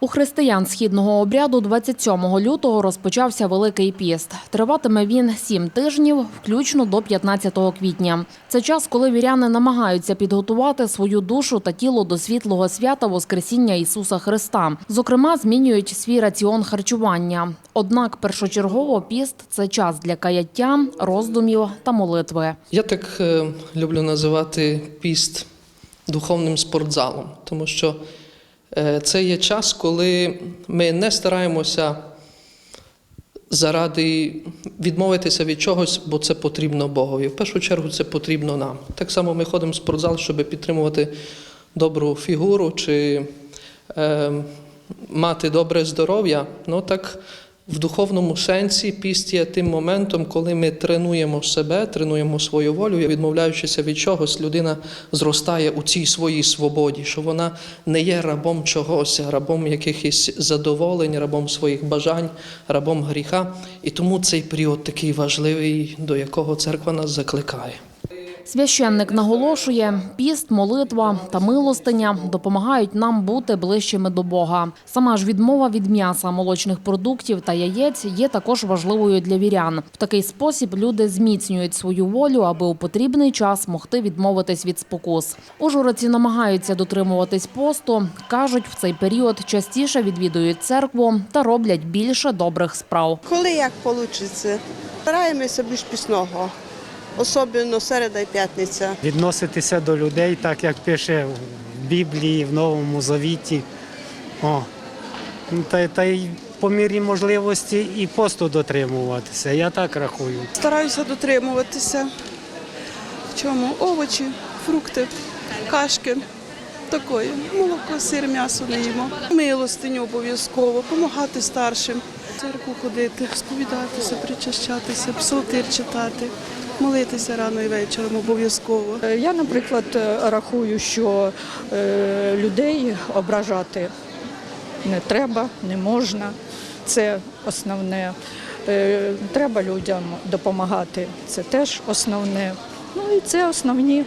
У християн східного обряду 27 лютого розпочався Великий піст. Триватиме він сім тижнів, включно до 15 квітня. Це час, коли віряни намагаються підготувати свою душу та тіло до світлого свята Воскресіння Ісуса Христа. Зокрема, змінюють свій раціон харчування. Однак першочергово піст це час для каяття, роздумів та молитви. Я так е, люблю називати піст духовним спортзалом, тому що це є час, коли ми не стараємося заради відмовитися від чогось, бо це потрібно Богові. В першу чергу це потрібно нам. Так само ми ходимо в спортзал, щоб підтримувати добру фігуру чи е, мати добре здоров'я. Ну так в духовному сенсі піст є тим моментом, коли ми тренуємо себе, тренуємо свою волю, відмовляючися від чогось, людина зростає у цій своїй свободі, що вона не є рабом чогось, рабом якихось задоволень, рабом своїх бажань, рабом гріха. І тому цей період такий важливий, до якого церква нас закликає. Священник наголошує, піст, молитва та милостиня допомагають нам бути ближчими до Бога. Сама ж відмова від м'яса, молочних продуктів та яєць є також важливою для вірян. В такий спосіб люди зміцнюють свою волю, аби у потрібний час могти відмовитись від спокус. Ужгородці намагаються дотримуватись посту. кажуть, в цей період частіше відвідують церкву та роблять більше добрих справ. Коли як вийде, стараємося більш пісного, особливо середа і п'ятниця. відноситися до людей, так як пише в Біблії, в Новому Завіті. О. Ну, Та, та й по мірі можливості і посту дотримуватися. Я так рахую. Стараюся дотримуватися. В чому? Овочі, фрукти, кашки. Такої. Молоко, сир, м'ясо не їмо. Милостиню обов'язково, допомагати старшим. В церкву ходити, сповідатися, причащатися, псалтир читати, молитися рано і вечором обов'язково. Е, Я, наприклад, е, рахую, що е, людей ображати не треба, не можна. Це основне. Треба людям допомагати. Це теж основне. Ну і це основні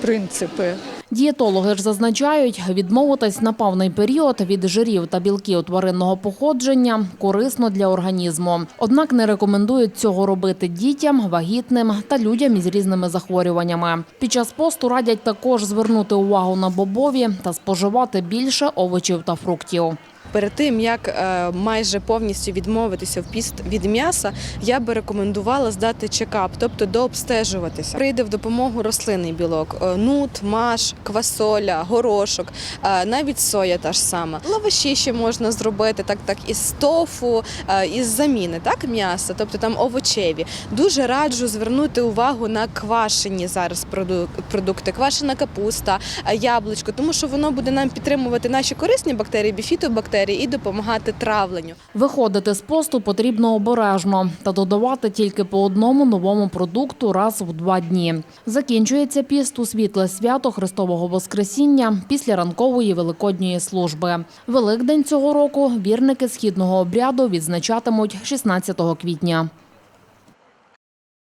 принципи. Дієтологи ж зазначають, відмовитись на певний період від жирів та білків тваринного походження корисно для організму. Однак не рекомендують цього робити дітям, вагітним та людям із різними захворюваннями. Під час посту радять також звернути увагу на бобові та споживати більше овочів та фруктів. Перед тим як е, майже повністю відмовитися в піст від м'яса, я би рекомендувала здати чекап, тобто дообстежуватися. Прийде в допомогу рослинний білок: е, нут, маш, квасоля, горошок, е, навіть соя та ж сама. Лаваші ще можна зробити так, так із тофу, із заміни, так м'яса, тобто там овочеві. Дуже раджу звернути увагу на квашені зараз проду- продукти, квашена капуста, яблучко, тому що воно буде нам підтримувати наші корисні бактерії, біфітобактерії і допомагати травленню. Виходити з посту потрібно обережно та додавати тільки по одному новому продукту раз в два дні. Закінчується піст у світле свято Христового Воскресіння після ранкової великодньої служби. Великдень цього року вірники східного обряду відзначатимуть 16 квітня.